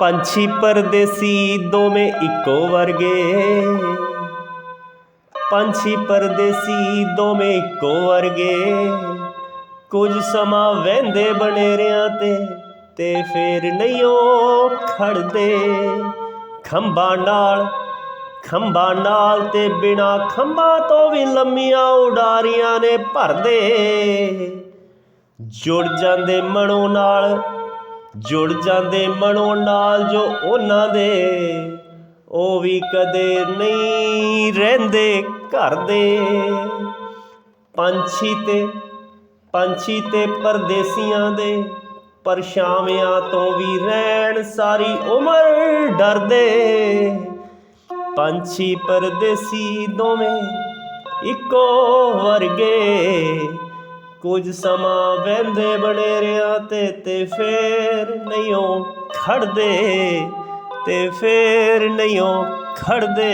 ਪੰਛੀ ਪਰਦੇਸੀ ਦੋਵੇਂ ਇੱਕੋ ਵਰਗੇ। ਪੰਛੀ ਪਰਦੇਸੀ ਦੋਵੇਂ ਇੱਕੋ ਵਰਗੇ। ਕੁਝ ਸਮਾਂ ਵਹਿੰਦੇ ਬਨੇਰਿਆਂ ਤੇ ਤੇ ਫੇਰ ਨਹੀਂ ਉਹ ਖੜਦੇ। ਖੰਭਾਂ ਨਾਲ ਖੰਭਾਂ ਨਾਲ ਤੇ ਬਿਨਾ ਖੰਭਾਂ ਤੋਂ ਵੀ ਲੰਮੀਆਂ ਉਡਾਰੀਆਂ ਨੇ ਭਰਦੇ। ਜੁੜ ਜਾਂਦੇ ਮਨੋਂ ਨਾਲ ਜੁੜ ਜਾਂਦੇ ਮਨੋਂ ਨਾਲ ਜੋ ਉਹਨਾਂ ਦੇ। ਉਹ ਵੀ ਕਦੇ ਨਹੀਂ ਰਹਿੰਦੇ ਘਰ ਦੇ। ਪੰਛੀ ਤੇ ਪੰਛੀ ਤੇ ਪਰਦੇਸੀਆਂ ਦੇ ਪਰਛਾਵਿਆਂ ਤੋਂ ਵੀ ਰਹਿਣ ਸਾਰੀ ਉਮਰ ਡਰਦੇ। ਪੰਛੀ ਪਰਦੇਸੀ ਦੋਵੇਂ ਇੱਕੋ ਵਰਗੇ। ਕੁਝ ਸਮਾਂ ਵਹਿੰਦੇ ਬਨੇਰਿਆਂ ਤੇ ਤੇ ਫੇਰ ਨਹੀਂ ਉਹ ਖੜਦੇ, ਤੇ ਫੇਰ ਨਹੀਂ ਉਹ ਖੜਦੇ।